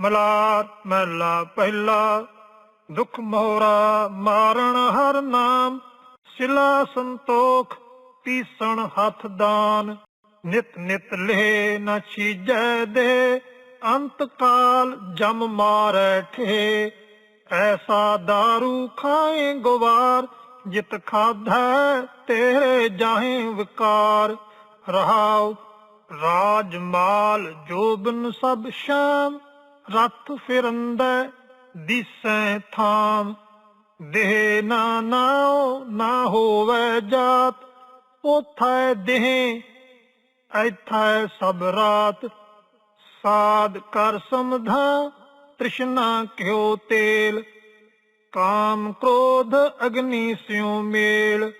ਮਲਾਰ ਮਹਿਲਾ ਪਹਿਲਾ, ਦੁਖ ਮੋਰਾ ਮਾਰਨ ਹਰ ਨਾਮ, ਸਿਲਾ ਸੰਤੋਖ ਪੀਸਣ ਹੱਥ ਦਾਨ। ਨਿਤ ਨਿਤ ਲੈ ਨਾ ਛੀਜੈ ਦੇ ਅੰਤ ਕਾਲ ਜਮ ਮਾਰੈ ਠੇ ਐਸਾ दारू ਖਾਏ ਗਵਾਰ ਜਿਤ ਖਾਧੈ ਤੇਰੇ ਜਾਹੇ ਵਿਕਾਰ। ਰਹਾਉ ਰਾਜ ਮਾਲ ਜੋਬਨ ਸਭ ਸ਼ਾਮ ਰਥ ਫਿਰੰਦੈ ਦਿਸੈ ਥਾਮ। ਦੇਹ ਨਾ ਨਾਉ, ਨਾ ਹੋਵੇ ਜਾਤ। ਉਥੈ ਦੇਹ ਐਥੈ ਸਭ ਰਾਤ। ਸਾਧ ਕਰ ਸਮਧਾ ਤ੍ਰਿਸ਼ਨਾ ਕਿਉ ਤੇਲ। ਕਾਮ ਕ੍ਰੋਧ ਅਗਨੀ ਸਿਉ ਮੇਲ।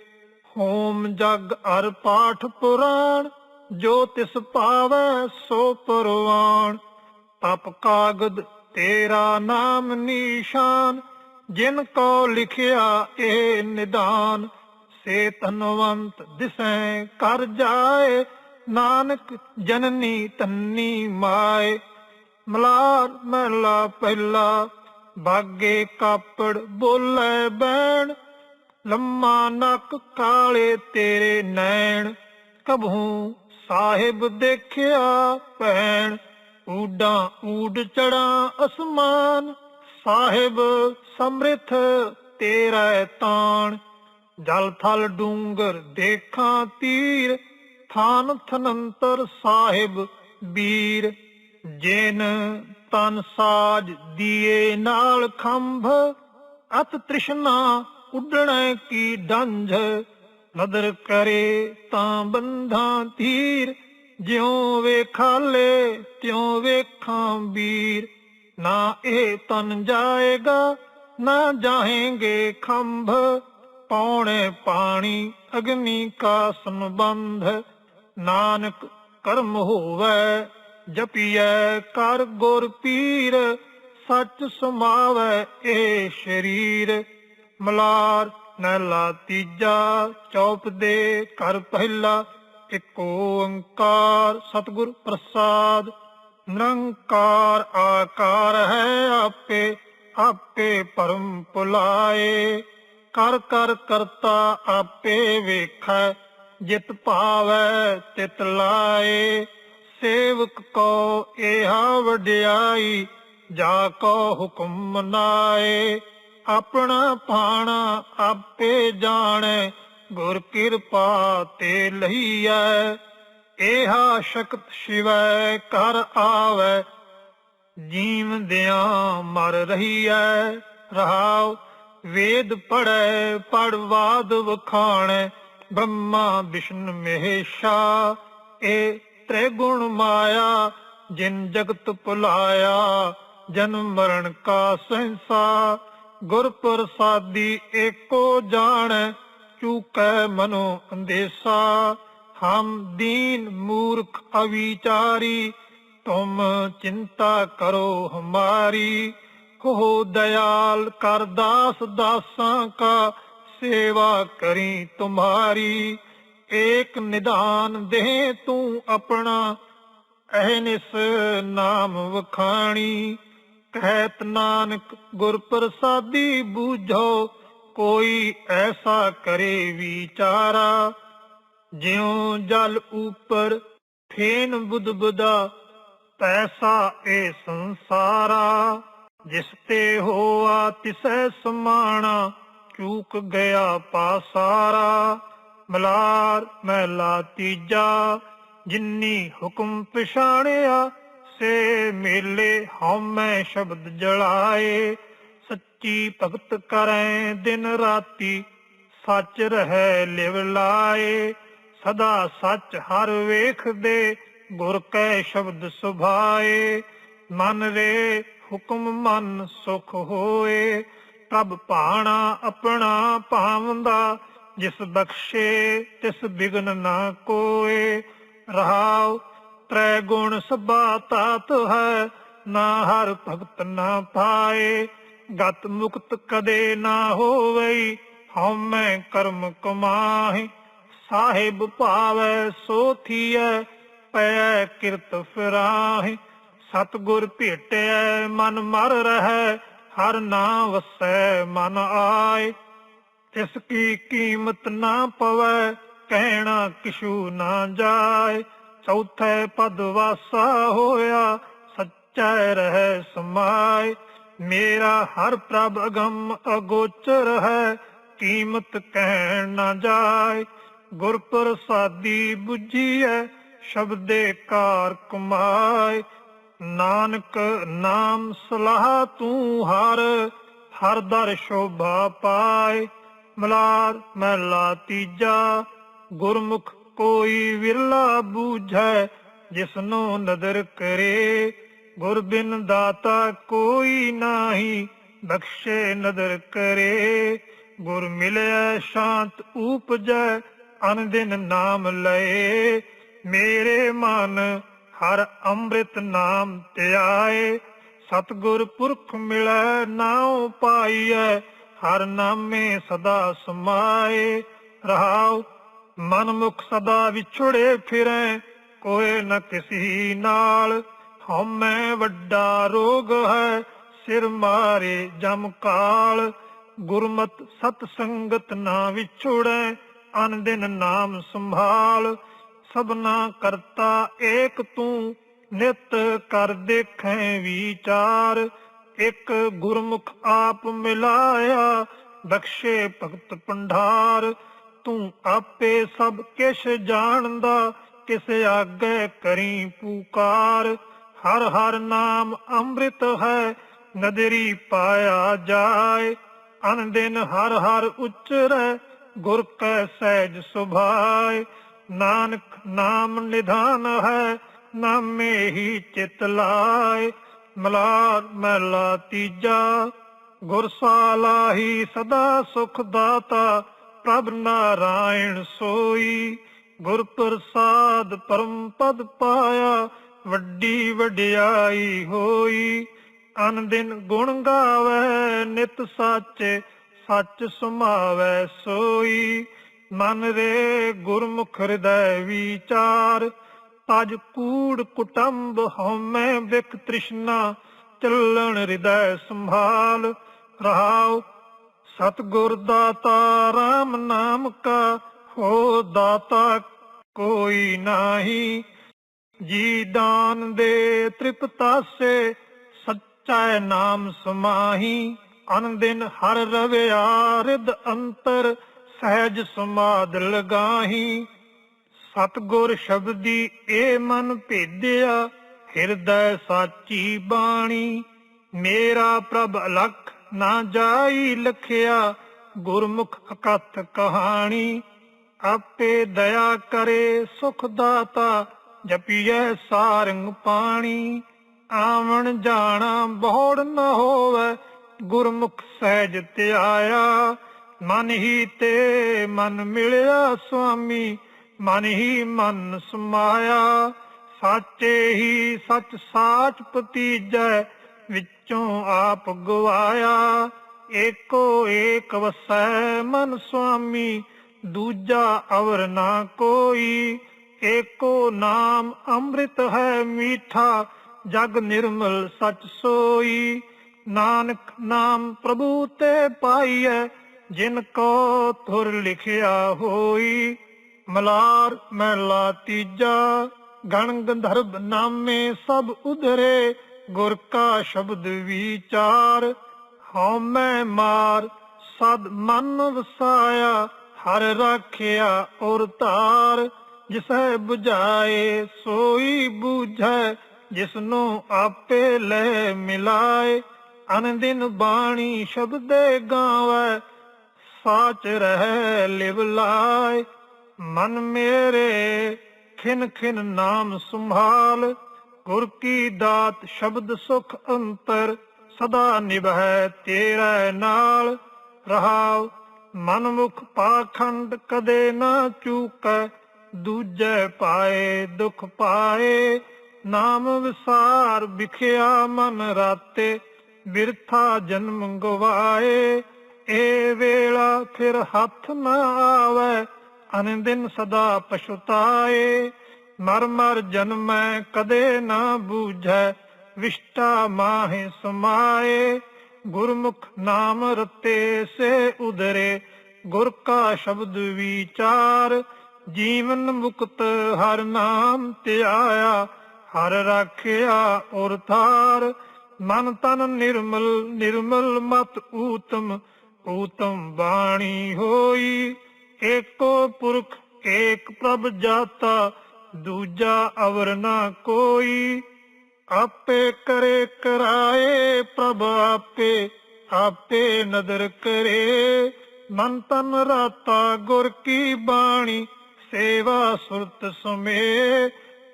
ਹੋਮ ਜਗ ਅਰ ਪਾਠ ਪੁਰਾਣ, ਜੋ ਤਿਸ ਪਾਵੈ ਸੋ ਪਰਵਾਨ ਤਪ ਕਾਗਦ ਤੇਰਾ ਨਾਮ ਨਿਸ਼ਾਨ, ਜਿਨ ਕੋ ਲਿਖਿਆ ਇਹ ਨਿਦਾਨ। ਸੇ ਤਨਵੰਤ ਦਿਸੈ ਕਰ ਜਾਏ, ਨਾਨਕ ਜਨਨੀ ਤੰਨੀ ਮਾਏ। ਮਲਾਰ ਮਹਿਲਾ ਪਹਿਲਾ, ਬਾਗੇ ਕਾਪੜ ਬੋਲੇ ਬੈਣ ਲੰਮਾ ਨੱਕ ਕਾਲੇ ਤੇਰੇ ਨੈਣ ਕਭੂ ਸਾਹਿਬ ਦੇਖਿਆ ਭੈਣ। ਊਡਾਂ, ਊਡ ਚੜਾ ਅਸਮਾਨ, ਸਾਹਿਬ ਸਮ੍ਰਿਥ ਤੇਰਾ ਤਾਣ। ਜਲ, ਥਲ, ਡੂੰਗਰ ਦੇਖਾਂ ਤੀਰ, ਥਾਨ, ਥਨੰਤਰ ਸਾਹਿਬ ਵੀਰ ਜੇਨ ਤਨ ਸਾਜ ਦੀਏ ਨਾਲ ਖੰਭ, ਅਤ ਤ੍ਰਿਸ਼ਨਾ ਉੱਡਣੈ ਕੀ ਡੰਝ। ਨਦਰ ਕਰੇ ਤਾਂ ਬੰਧਾਂ ਤੀਰ ਜਿਉ ਵੇਖਾਲੇ ਤਿਉ ਵੇਖਾਂ ਵੀਰ। ਨਾ ਇਹ ਤਨ ਜਾਏਗਾ, ਨਾ ਜਾਹੇਂਗੇ ਖੰਭ। ਪੌਣੇ ਪਾਣੀ, ਅਗਨੀ ਕਾ ਸੰਬੰਧ। ਨਾਨਕ ਕਰਮ ਹੋਵੇ, ਜਪੀਐ ਕਰ ਗੁਰ ਪੀਰ। ਸੱਚ ਸਮਾਵੈ ਇਹ ਸ਼ਰੀਰ। ਮਲਾਰ ਨੈਲਾ ਤੀਜਾ, ਚੌਪ ਦੇ ਕਰ ਪਹਿਲਾ। ਇੱਕ ਓੰਕਾਰ, ਸਤਿਗੁਰ ਪ੍ਰਸਾਦ। ਨਿਰੰਕਾਰ ਆਕਾਰ ਹੈ ਆਪੇ ਆਪੇ ਪਰਮ ਪੁਲਾਏ। ਕਰ ਕਰ, ਕਰਤਾ ਆਪੇ ਵੇਖੈ, ਜਿਤ ਭਾਵੈ ਤਿਤ ਲਾਏ। ਸੇਵਕ ਕੋ ਇਹਾ ਵਡਿਆਈ, ਜਾ ਕੋ ਹੁਕਮ ਮਨਾਏ। ਆਪਣਾ ਪਾਣਾ ਆਪੇ ਜਾਣੈ ਗੁਰ ਕਿਰਪਾ ਤੇ ਲਈਐ ਇਹਾ ਸ਼ਕਤ ਸ਼ਿਵੈ ਕਰ ਆਵੈ ਜੀਵਦਿਆਂ ਮਰ ਰਹੀਐ। ਰਹਾਉ, ਵੇਦ ਪੜੈ ਪੜਵਾਦ ਵਖਾਣੈ, ਬ੍ਰਹਮਾ ਵਿਸ਼ਨ ਮਹੇਸ਼ਾ। ਏ ਤ੍ਰਿਗੁਣ ਮਾਇਆ, ਜਿਨ ਜਗਤ ਭੁਲਾਇਆ ਜਨਮ ਮਰਨ ਕਾ ਸੰਸਾ ਗੁਰ ਪ੍ਰਸਾਦੀ ਏਕੋ ਜਾਣੈ ਚੂਕੈ ਮਨੋ ਅੰਦੇਸਾ, ਹਮ ਦੀਨ ਮੂਰਖ ਅਵਿਚਾਰੀ, ਤੁਮ ਚਿੰਤਾ ਕਰੋ ਹਮਾਰੀ ਹੋ ਦਇਆਲ ਕਰ ਦਾਸ ਦਾਸਾਂ ਕਾ ਸੇਵਾ ਕਰੀ ਤੁਮਾਰੀ, ਏਕ ਨਿਦਾਨ ਦੇ ਤੂੰ ਆਪਣਾ ਅਹਨਿਸ ਨਾਮ ਵਖਾਣੀ, ਕਹਿਤ ਨਾਨਕ ਗੁਰ ਪ੍ਰਸਾਦੀ ਬੂਝੋ ਕੋਈ ਐਸਾ ਕਰੇ ਵਿਚਾਰਾ, ਜਿਉ ਜਲ ਉਪਰ ਫੇਨ ਬੁਦਬਦਾ, ਪੈਸਾ ਇਹ ਸੰਸਾਰਾ, ਜਿਸ ਤੇ ਹੋਆ ਤਿਸੈ ਸਮਾਣਾ, ਚੂਕ ਗਿਆ ਪਾਸਾਰਾ। ਮਲਾਰ ਮਹਿਲਾ ਤੀਜਾ, ਜਿੰਨੀ ਹੁਕਮ ਪਛਾਣਿਆ, ਸੇ ਮੇਲੇ ਹਉਮੈ ਸ਼ਬਦ ਜਲਾਏ। ਸੱਚੀ ਭਗਤ ਕਰੈ ਦਿਨ ਰਾਤੀ, ਸੱਚ ਰਹਿ ਲਿਵ ਲਾਏ, ਸਦਾ ਸੱਚ ਹਰ ਵੇਖਦੇ, ਗੁਰ ਕੈ ਸ਼ਬਦ ਸੁਭਾਏ। ਮਨ ਰੇ ਹੁਕਮ ਮਨ ਸੁਖ ਹੋਏ, ਤਬ ਭਾਣਾ ਆਪਣਾ ਭਾਵੰਦਾ, ਜਿਸ ਬਖਸ਼ੇ ਤਿਸ ਬਿਗਨ ਨਾ ਕੋਏ। ਰਹਾਉ ਤ੍ਰੈ ਗੁਣ ਸਭਾ ਤਾਤ ਹੈ, ਨਾ ਹਰ ਭਗਤ ਨਾ ਪਾਏ। ਗਤ ਮੁਕਤ ਕਦੇ ਨਾ ਹੋਵਈ ਹਉਮੈ ਕਰਮ ਕਮਾਹੀ। ਸਾਹਿਬ ਭਾਵੈ ਸੋ ਥੀਐ, ਪੈ ਕਿਰਤ ਫਿਰਾਹੀ। ਸਤਗੁਰ ਭੇਟਿਐ, ਮਨ ਮਰ ਰਹਿ, ਹਰ ਨਾਮ ਵਸੈ ਮਨ ਆਏ। ਤਿਸ ਕੀ ਕੀਮਤ ਨਾ ਪਵੈ, ਕਹਿਣਾ ਕਿਛੂ ਨਾ ਜਾਏ। ਚੌਥੇ ਪਦ ਵਾਸਾ ਹੋਇਆ, ਸੱਚੈ ਰਹਿ ਸਮਾਏ। ਮੇਰਾ ਹਰ ਪ੍ਰਭ ਅਗੰਮ ਅਗੋਚਰ ਹੈ, ਕੀਮਤ ਕਹਿਣ ਨਾ ਜਾਏ। ਗੁਰ ਪ੍ਰਸਾਦੀ 부ਜੀਐ ਸ਼ਬਦੇ ਕਾਰ ਕਮਾਏ। ਨਾਨਕ ਨਾਮ ਸਲਾਹ ਤੂੰ ਹਰ ਹਰ ਦਰ ਸ਼ੋਭਾ ਪਾਏ। ਮਲਾਰ ਮਹਿਲਾ ਤੀਜਾ, ਗੁਰਮੁਖ ਕੋਈ ਵਿਰਲਾ ਬੂਝੈ, ਜਿਸਨੂੰ ਨਦਰ ਕਰੇ। ਗੁਰ ਬਿਨ ਦਾਤਾ ਕੋਈ ਨਾਹੀ ਬਖਸ਼ੇ ਨਦਰ ਕਰੇ। ਗੁਰ ਮਿਲਿਆ ਸ਼ਾਂਤ ਊਪਜੈ ਅਨ ਦਿਨ ਨਾਮ ਲਏ। ਮੇਰੇ ਮਨ ਹਰ ਅੰਮ੍ਰਿਤ ਨਾਮ ਧਿਆਏ। ਸਤਗੁਰ ਪੁਰਖ ਮਿਲੈ ਨਾਉ ਪਾਈਐ, ਹਰ ਨਾਮੇ ਸਦਾ ਸਮਾਏ। ਰਹਾਉ ਮਨ ਮੁਖ ਸਦਾ ਵਿਛੜੇ ਫਿਰੈ ਕੋਏ ਨ ਕਿਸੀ ਨਾਲ। ਹਉਮੈ ਵੱਡਾ ਰੋਗ ਹੈ, ਸਿਰ ਮਾਰੇ ਜਮ ਕਾਲ। ਗੁਰਮਤ ਸਤ ਸੰਗਤ ਨਾ ਵਿਛੜੈ, ਅਨ ਦਿਨ ਨਾਮ ਸੰਭਾਲ। ਸਭਨਾ ਕਰਤਾ ਏਕ ਤੂੰ, ਨਿਤ ਕਰ ਦੇਖੈ ਵਿਚਾਰ। ਇੱਕ ਗੁਰਮੁਖ ਆਪ ਮਿਲਾਇਆ, ਬਖਸ਼ੇ ਭਗਤ ਪੰਡਾਰ ਤੂੰ ਆਪੇ ਸਭ ਕਿਛ ਜਾਣਦਾ, ਕਿਸ ਆਗੇ ਕਰੀ ਪੁਕਾਰ। ਹਰ ਹਰ ਨਾਮ ਅੰਮ੍ਰਿਤ ਹੈ, ਨਦਰੀ ਪਾਇਆ ਜਾਏ। ਅਨ ਦਿਨ ਹਰ ਹਰ ਉਚਰੈ, ਗੁਰ ਕੈ ਸਹਿਜ ਸੁਭਾਏ। ਨਾਨਕ ਨਾਮ ਨਿਧਾਨ ਹੈ, ਨਾਮੇ ਹੀ ਚਿਤ ਲਾਏ। ਮਲਾਰ ਮਹਿਲਾ ਤੀਜਾ, ਗੁਰਸਾਲਾ ਹੀ ਸਦਾ ਸੁਖ ਦਾਤਾ। ਪ੍ਰਭ ਨਾਰਾਇਣ ਸੋਈ, ਗੁਰ ਪ੍ਰਸਾਦ ਪਰਮ ਪਦ ਪਾਇਆ। ਵੱਡੀ ਵਡਿਆਈ ਹੋਈ। ਅਨ ਦਿਨ ਗੁਣ ਗਾਵੇ, ਨਿਤ ਸਾਚੇ ਸੱਚ ਸੁਮਾਵੇ ਸੋਈ। ਮਨ ਰੇ ਗੁਰਮੁਖ ਹਿਰਦੈ ਵਿਚਾਰ, ਤਜ ਕੂੜ ਕੁਟੰਬ ਹਉਮੈ ਵਿਖ ਤ੍ਰਿਸ਼ਨਾ, ਚੱਲਣ ਹਿਰਦੈ ਸੰਭਾਲ। ਰਹਾਉ ਸਤਗੁਰ ਦਾਤਾ RAM ਨਾਮ ਕਾ, ਹੋ ਦਾਤਾ ਕੋਈ ਨਾਹੀ। ਜੀ ਦਾਨ ਦੇ ਤ੍ਰਿਪਤਾਸੇ ਸੱਚਾ ਨਾਮ ਸਮਾਹੀ ਅਨ ਦਿਨ ਹਰ ਰਵਿਆ ਰਿਦ ਅੰਤਰ, ਸਹਿਜ ਸਮਾਦ ਲਗਾਹੀ। ਸਤਗੁਰ ਸ਼ਬਦੀ ਏ ਮਨ ਭੇਦਿਆ, ਹਿਰਦੈ ਸਾਚੀ ਬਾਣੀ। ਮੇਰਾ ਪ੍ਰਭ ਅਲਖ ਨਾ ਜਾਈ ਲਖਿਆ, ਗੁਰਮੁਖ ਅਕਥ ਕਹਾਣੀ। ਆਪੇ ਦਇਆ ਕਰੇ ਸੁਖ ਦਾਤਾ ਜਪੀਐ ਸਾਰੰਗ ਪਾਣੀ, ਆਵਣ ਜਾਣਾ ਬਹੁੜ ਨ ਹੋਵੇ, ਗੁਰਮੁਖ ਸਹਿਜ ਧਿਆਇਆ। ਮਨ ਹੀ ਤੇ ਮਨ ਮਿਲਿਆ ਸੁਆਮੀ, ਮਨ ਹੀ ਮਨ ਸਮਾਇਆ। ਸਾਚੇ ਹੀ ਸਚ ਸਾਚ ਪਤੀਜੈ ਵਿੱਚੋਂ ਆਪ ਗਵਾਇਆ। ਏਕੋ ਏਕ ਵਸੈ ਮਨ ਸੁਆਮੀ, ਦੂਜਾ ਅਵਰ ਨਾ ਕੋਈ। ਏਕੋ ਨਾਮ ਅੰਮ੍ਰਿਤ ਹੈ ਮੀਠਾ, ਜਗ ਨਿਰਮਲ ਸਚ ਸੋਈ। ਨਾਨਕ ਨਾਮ ਪ੍ਰਭੂ ਤੇ ਪਾਈਐ, ਜਿਨ ਕੋ ਥੁਰ ਲਿਖਿਆ ਹੋਈ। ਮਲਾਰ ਮਹਿਲਾ ਤੀਜਾ, ਗਣ ਗੰਧਰਵ ਨਾਮੇ ਸਭ ਉਧਰੇ, ਗੁਰ ਕਾ ਸ਼ਬਦ ਵਿਚਾਰ। ਹਉ ਮਾਰ ਸਦ ਮਨ ਵਸਾਇਆ, ਹਰ ਰਾਖਿਆ ਔਰ ਤਾਰ। ਜਿਸੈ 부ਝਾਏ ਸੋਈ ਬੂਝੈ, ਜਿਸਨੂੰ ਆਪੇ ਲੈ ਮਿਲਾਏ। ਅਨ ਬਾਣੀ ਸ਼ਬਦੇ ਗਾਵੇ, ਸਾਚ ਰਹਿ ਲਿਵ ਲਾਏ। ਮਨ ਮੇਰੇ ਖਿਨ ਖਿਨ ਨਾਮ ਸੰਭਾਲ, ਗੁਰ ਕੀ ਦਾਤ ਸ਼ਬਦ ਸੁਖ ਅੰਤਰ, ਸਦਾ ਨਿਭੈ ਤੇਰੇ ਨਾਲ। ਰਹਾਉ ਮਨ ਮੁਖ ਪਾਖੰਡ ਕਦੇ ਨਾ ਚੂਕੈ ਦੂਜੈ ਪਾਏ, ਦੁਖ ਪਾਏ, ਨਾਮ ਵਿਸਾਰ ਵਿਖਿਆ ਮਨ ਰਾਤੇ, ਬਿਰਥਾ ਜਨਮ ਗਵਾਏ। ਏ ਵੇਲਾ ਫਿਰ ਹੱਥ ਨਾ ਆਵੇ ਅਨ ਦਿਨ ਸਦਾ ਪਛਤਾਏ। ਮਰ ਮਰ ਜਨਮੈ ਕਦੇ ਨਾ ਬੂਝੈ, ਵਿਸ਼ਟਾ ਮਾਹਿ ਸਮਾਏ। ਗੁਰਮੁਖ ਨਾਮ ਰਤੇ ਸੇ ਉਦਰੇ ਗੁਰ ਕਾ ਸ਼ਬਦ ਵਿਚਾਰ ਜੀਵਨ ਮੁਕਤ ਹਰ ਨਾਮ ਧਿਆਇਆ ਹਰ ਰਾਖਿਆ ਔਰ ਥਾਰ। ਮਨ ਤਨ ਨਿਰਮਲ ਨਿਰਮਲ ਮਤ ਊਤਮ ਊਤਮ ਬਾਣੀ ਹੋਈ। ਏਕੋ ਪੁਰਖ, ਏਕ ਪ੍ਰਭ ਜਾਤਾ, ਦੂਜਾ ਅਵਰ ਨਾ ਕੋਈ। ਆਪੇ ਕਰੇ ਕਰਾਏ ਪ੍ਰਭ ਆਪੇ ਆਪੇ ਨਦਰ ਕਰੇ। ਮਨ ਤਨ ਰਾਤਾ ਗੁਰ ਕੀ ਬਾਣੀ ਸੇਵਾ ਸੁਰਤ ਸੁਮੇ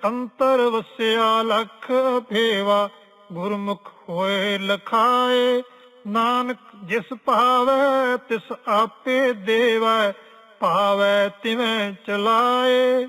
ਅੰਤਰ ਵਸਿਆ ਲਖ ਭੇਵਾ ਗੁਰਮੁਖ ਹੋਏ ਲਖਾਏ, ਨਾਨਕ ਜਿਸ ਭਾਵੈ ਤਿਸ ਆਪੇ ਦੇਵੈ, ਭਾਵੈ ਤਿਵੇਂ ਚਲਾਏ।